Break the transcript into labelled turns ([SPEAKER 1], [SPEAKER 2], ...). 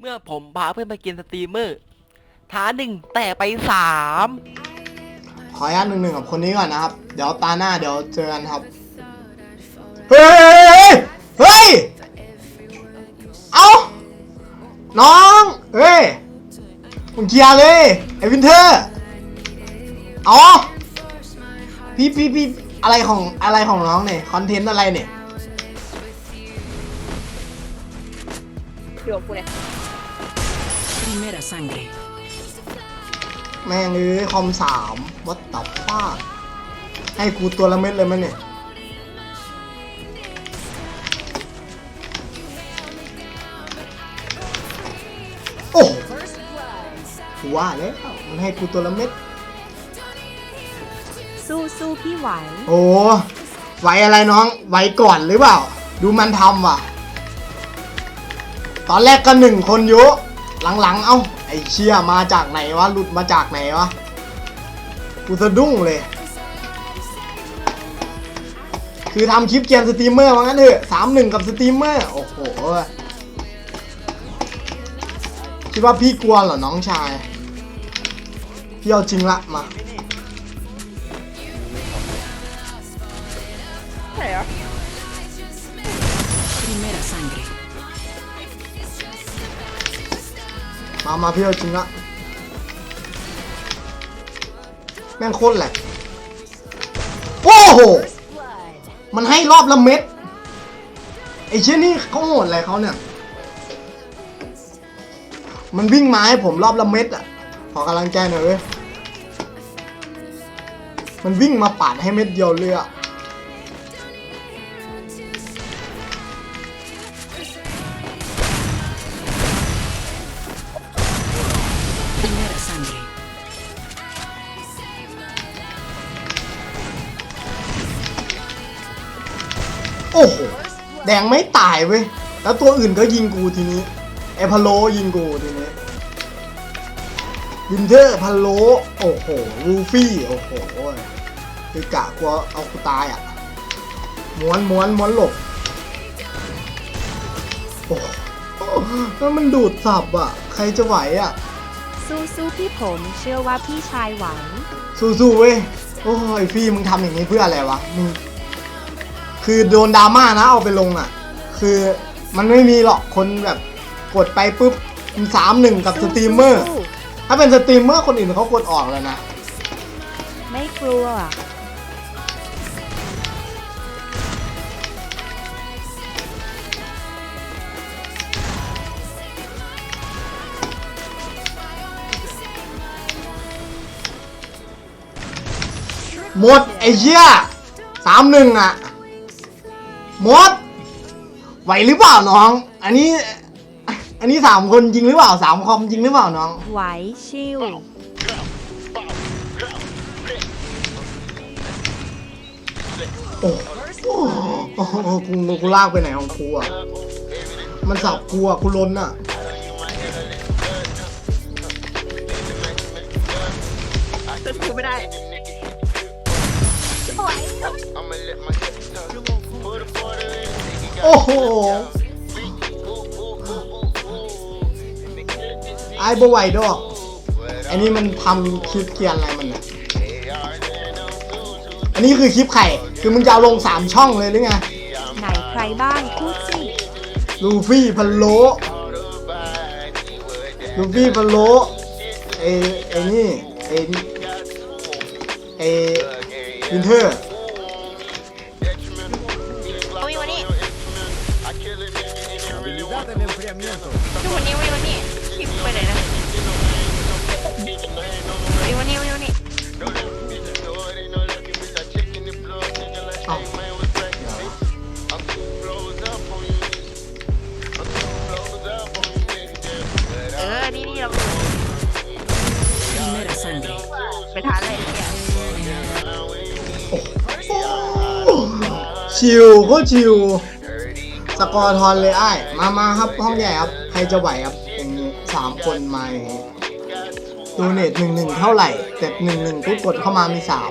[SPEAKER 1] เมื่อผมพาเพื่อนไปกินสตรีมเมอร์ท้าหนึ่งแต่ไปสาม
[SPEAKER 2] ขออนุญาตหนึ่งหนึ่งกับคนนี้ก่อนนะครับ เดี๋ยวตาหน้าเดี๋ยวเจอกันครับ เฮ้ย เฮ้ย เอาน้อง เฮ้ยมึงเคลียร์เลยไอ้วินเทอร์เอาพี่พี่พี่อะไรของอะไรของน้องเนี่ยคอนเทนต์อะไรเนี่ย
[SPEAKER 3] อยู่กับกูเลย
[SPEAKER 4] Primera sangre.
[SPEAKER 2] แม่งเอ้ยคอมสามวัดตับป้าให้กูตัวละเม็ดเลยมั้ยเนี่ย โอ้กูว่าแล้วมันให้กูตัวละเม็ด
[SPEAKER 3] สู้สู้พี่ไหว
[SPEAKER 2] โอ้ไหวอะไรน้องไหวก่อนหรือเปล่า ดูมันทำว่ะ ตอนแรกก็หนึ่งคนอยุ หลังๆ เอ้า ไอ้เชี่ยมาจากไหนวะ หลุดมาจากไหนวะ กูสะดุ้งเลย คือทำคลิปเกมสตรีมเมอร์ว่างั้นเถอะสามหนึ่งกับสตรีมเมอร์ โอ้โห คิดว่าพี่กลัวเหรอ น้องชาย พี่เอาจริงละมา
[SPEAKER 3] ใช่เหรอ
[SPEAKER 4] Primera sangre.
[SPEAKER 2] มามาพี่เอาจริงละแม่งโคตรแหลกโอ้โห มันให้รอบละเม็ด ไอ้เชี่ยนี่เขาโหดอะไรเขาเนี่ย มันวิ่งมาให้ผมรอบละเม็ดอะ ขอกำลังใจหน่อยเว้ย มันวิ่งมาปาดให้เม็ดเดียวเลยอะ โอ้โห แดงไม่ตายเว้ย แล้วตัวอื่นก็ยิงกูทีนี้ ไอพะโลยิงกูทีนี้วินเทอร์พะโล โอ้โห ลูฟี่ โอ้โหคือกะกลัวเอากูตายอะ ม้วนม้วนม้วนหลบ โอ้โหแล้วมันดูดสับอะ ใครจะไหวอะ
[SPEAKER 3] สู้สู้พี่ผม เชื่อว่าพี่ชายไหว
[SPEAKER 2] สู้ๆเว้ย โอ้ยพี่มึงทำอย่างนี้เพื่ออะไรวะ มึง คือโดนดราม่านะเอาไปลงอะ คือมันไม่มีหรอกคนแบบกดไปปุ๊บสามหนึ่งกับสตรีมเมอร์
[SPEAKER 3] สู้
[SPEAKER 2] ถ้าเป็นสตรีมเมอร์คนอื่นเขากดออกแล้วนะ
[SPEAKER 3] ไม่กลัว
[SPEAKER 2] หมดไอ้เหี้ยสามหนึ่งอะห มดไหวหรือเปล่าน้อง อันนี้ อันนี้สามคนจริงหรือเปล่าสามคอมจริงหรือเปล่าน้อง
[SPEAKER 3] ไหวชิว
[SPEAKER 2] โอ้โอ้โอ้โอ้กูกูลากไปไหนของกูอะ มันสับกูอะกูล้นอะ
[SPEAKER 3] จะสู้ไม่ได้
[SPEAKER 2] อ้โหไอ้บไหวดอกอันนี้มันทำคลิปเกียนอะไรมันเนี่ยอันนี้คือคลิปไข่ คือมึงจะเอาลงสามช่องเลยหรือไง
[SPEAKER 3] ไหนใครบ้างพูดสิ
[SPEAKER 2] ลูฟี่พันโลลูฟี่พันโลไอไอนี่ไอไอวินเทอร์
[SPEAKER 3] ดูวันนี้วันนี้คลิปไปไหนนะวิวันนี้วันนี้
[SPEAKER 2] เอ้า
[SPEAKER 3] เออ นี่นี่เรา
[SPEAKER 4] Primera sangre.
[SPEAKER 3] ไปทานอะไรเนี่ย
[SPEAKER 2] ชิวโคตรชิ ตะกอร์ทอนเลยไอ้มามาครับห้องใหญ่ครับ ใครจะไหวครับอย่างนสามคนมาอย่างงี้ดูเน็ตหนึ่งหนึ่งเท่าไหร่แต่หนึ่งหนึ่งกูกดเข้ามามีสาม